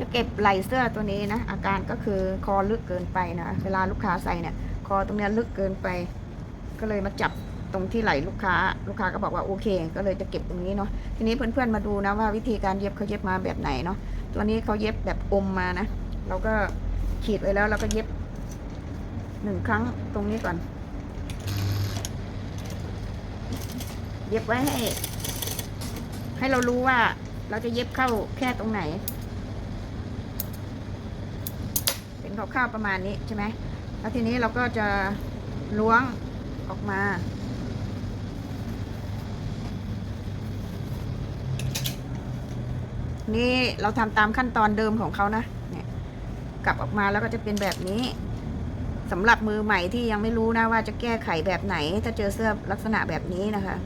จะเก็บไหลเสื้อตัวนี้นะ อาการก็คือคอลึกเกินไปนะ เวลาลูกค้าใส่เนี่ย คอตรงนี้ลึกเกินไป ก็เลยมาจับตรงที่ไหลลูกค้า ลูกค้าก็บอกว่าโอเค ก็เลยจะเก็บตรงนี้เนาะ ทีนี้เพื่อนๆมาดูนะว่าวิธีการเย็บเขาเย็บมาแบบไหนเนาะ ตัวนี้เขาเย็บแบบอมมานะ เราก็ขีดไว้แล้วเราก็เย็บหนึ่งครั้งตรงนี้ก่อน เย็บไว้ให้ ให้เรารู้ว่าเราจะเย็บเข้าแค่ตรงไหน เป็น คร่าวๆประมาณนี้ใช่ไหมแล้วทีนี้เราก็จะล้วงออกมานี่เราทำตามขั้นตอนเดิมของเขานะ เนี่ย กลับออกมาแล้วก็จะเป็นแบบนี้สำหรับมือใหม่ที่ยังไม่รู้นะว่าจะแก้ไขแบบไหน ถ้าเจอเสื้อลักษณะแบบนี้นะคะ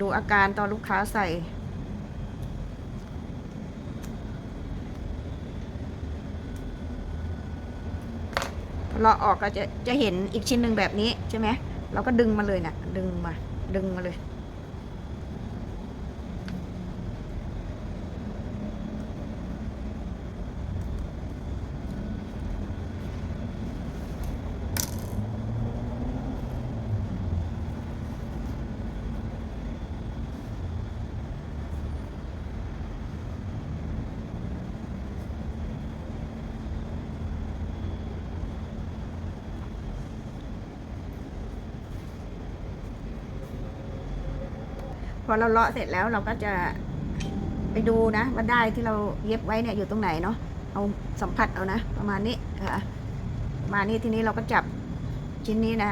ดูอาการตอนลูกค้าใส่ เราออกก็จะจะเห็นอีกชิ้นหนึ่งแบบนี้ใช่ไหมเราก็ดึงมาเลยนะ่ะดึงมาดึงมาเลย อเราเลาะเสร็จแล้วเราก็จะไปดูนะว่าได้ที่เราเย็บไว้เนี่ยอยู่ตรงไหนเนาะเอาสัมผัสเอานะ ประมาณนี้ค่ะประมาณนี้ทีนี้เราก็จับชิ้นนี้นะ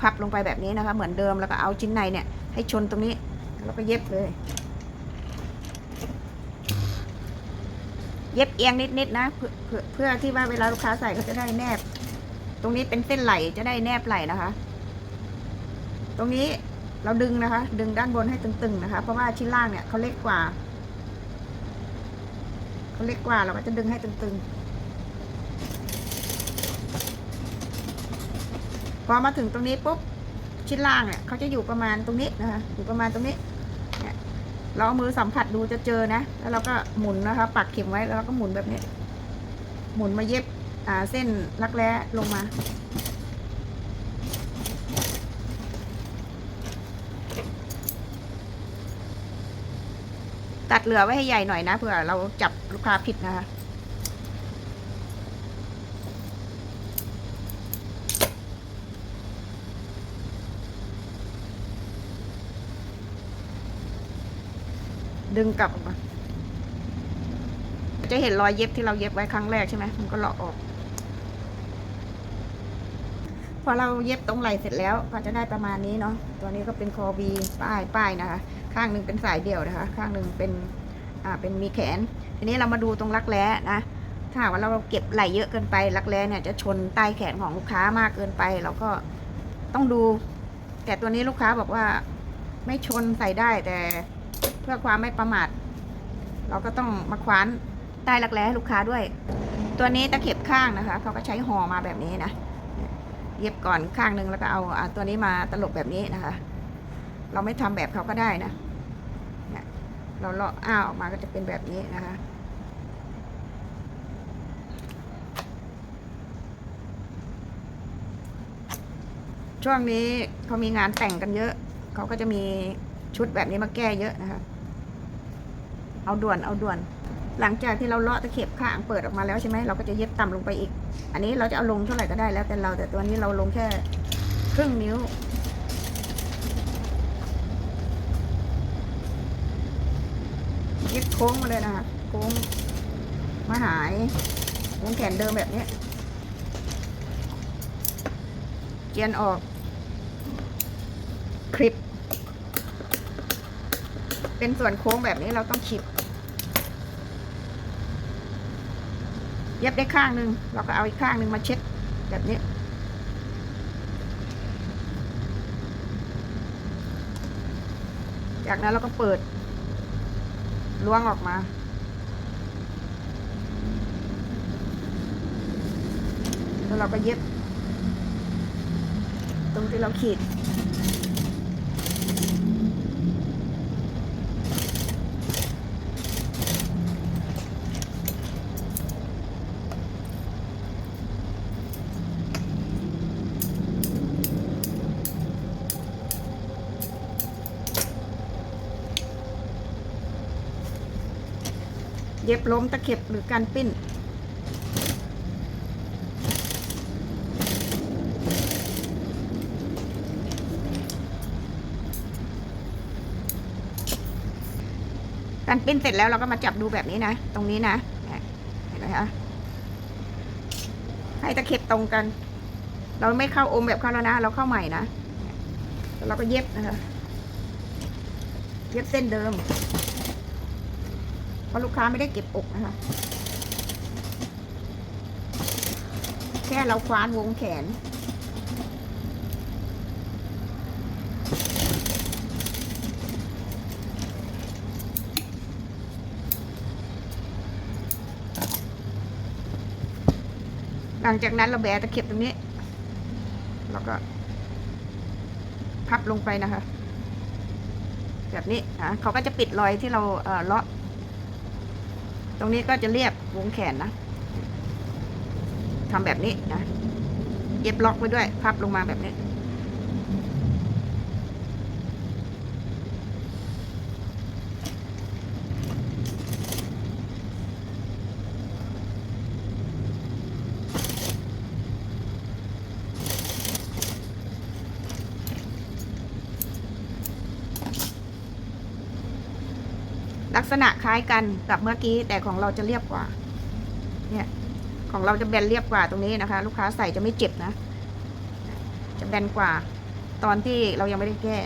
พับลงไปแบบนี้นะคะ เหมือนเดิมแล้วก็เอาชิ้นในเนี่ย ให้ชนตรงนี้แล้วก็เย็บเลย เย็บเอียงนิดๆนะเพื่อเพื่อเพื่อที่ว่าเวลาลูกค้าใส่เขาจะได้แนบ ตรงนี้เป็นเส้นไหลจะได้แนบไหลนะคะ ตรงนี้ เราดึงนะคะ ดึงด้านบนให้ตึงๆนะคะ เพราะว่าชิ้นล่างเนี่ยเขาเล็กกว่าเขาเล็กกว่าเราก็จะดึงให้ตึงๆ พอมาถึงตรงนี้ปุ๊บชิ้นล่างเนี่ยเขาจะอยู่ประมาณตรงนี้นะคะ อยู่ประมาณตรงนี้เนี่ยเราเอามือสัมผัสดูจะเจอนะ แล้วเราก็หมุนนะคะ ปักเข็มไว้แล้วเราก็หมุนแบบนี้ หมุนมาเย็บอ่าเส้นรักแร้ลงมา ตัดเหลือไว้ให้ใหญ่หน่อยนะเผื่อเราจับลูกค้าผิดนะคะดึงกลับออกมา จะเห็นรอยเย็บที่เราเย็บไว้ครั้งแรกใช่ไหมมันก็เลาะออก พอเราเย็บตรงไหล่เสร็จแล้ว ก็จะได้ประมาณนี้เนาะ ตัวนี้ก็เป็นคอบีป้ายป้ายนะคะ ข้างหนึ่งเป็นสายเดี่ยวนะคะ ข้างหนึ่งเป็นอ่าเป็นมีแขน ทีนี้เรามาดูตรงรักแร้นะถ้าว่าเราเก็บไหลเยอะเกินไปรักแร้เนี่ยจะชนใต้แขนของลูกค้ามากเกินไปเราก็ต้องดู แต่ตัวนี้ลูกค้าบอกว่าไม่ชนใส่ได้แต่เพื่อความไม่ประมาทเราก็ต้องมาคว้านใต้รักแร้ให้ลูกค้าด้วย ตัวนี้ตะเข็บข้างนะคะเขาก็ใช้ห่อมาแบบนี้นะเย็บก่อนข้างหนึ่งแล้วก็เอาอ่าตัวนี้มาตลบแบบนี้นะคะ เราไม่ทำแบบเขาก็ได้นะ เราเลาะอ้าออกมาก็จะเป็นแบบนี้นะคะ ช่วงนี้เขามีงานแต่งกันเยอะ เขาก็จะมีชุดแบบนี้มาแก้เยอะนะคะ เอาด่วนเอาด่วน หลังจากที่เราเลาะตะเข็บข้างเปิดออกมาแล้วใช่ไหมเราก็จะเย็บต่ำลงไปอีก อันนี้เราจะเอาลงเท่าไหร่ก็ได้แล้วแต่เราแต่ตัวนี้เราลงแค่ครึ่งนิ้ว ยึดโค้งมาเลยนะคะโค้งมาหายโค้งแขนเดิมแบบนี้เจียนออกคลิป เป็นส่วนโค้งแบบนี้เราต้องขีบเย็บได้ข้างหนึ่งเราก็เอาอีกข้างหนึ่งมาเช็ดแบบนี้จากนั้นเราก็เปิด ล้วงออกมา แล้วเราก็เย็บ ตรงที่เราขีด เย็บล้มตะเข็บหรือการปิ้น การปิ้นเสร็จแล้วเราก็มาจับดูแบบนี้นะ ตรงนี้นะเห็นไหมคะให้ตะเข็บตรงกัน เราไม่เข้าอมแบบเขาแล้วนะ เราเข้าใหม่นะแล้วเราก็เย็บนะคะ เย็บเส้นเดิม เพราะลูกค้าไม่ได้เก็บอกนะคะ แค่เราคว้านวงแขน หลังจากนั้นเราแบะตะเข็บตรงนี้ แล้วก็ พับลงไปนะคะ แบบนี้นะเขาก็จะปิดรอยที่เราเอ่อเลาะ ตรงนี้ก็จะเรียบวงแขนนะทำแบบนี้นะ เย็บล็อกไว้ด้วย พับลงมาแบบนี้ ลักษณะคล้ายกันกับเมื่อกี้ แต่ของเราจะเรียบกว่า เนี่ย ของเราจะแบนเรียบกว่าตรงนี้นะคะ ลูกค้าใส่จะไม่เจ็บนะ จะแบนกว่า ตอนที่เรายังไม่ได้แก้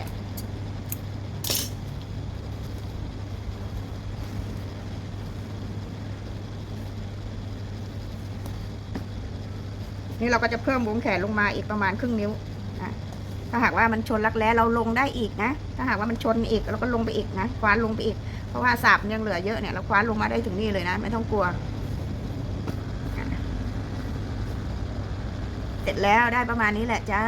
นี่เราก็จะเพิ่มวงแขนลงมาอีกประมาณครึ่งนิ้ว ถ้าหากว่ามันชนรักแร้เราลงได้อีกนะ ถ้าหากว่ามันชนอีกเราก็ลงไปอีกนะ คว้านลงไปอีก เพราะว่าสาบยังเหลือเยอะเนี่ยเราคว้านลงมาได้ถึงนี่เลยนะ ไม่ต้องกลัว เสร็จแล้วได้ประมาณนี้แหละจ้า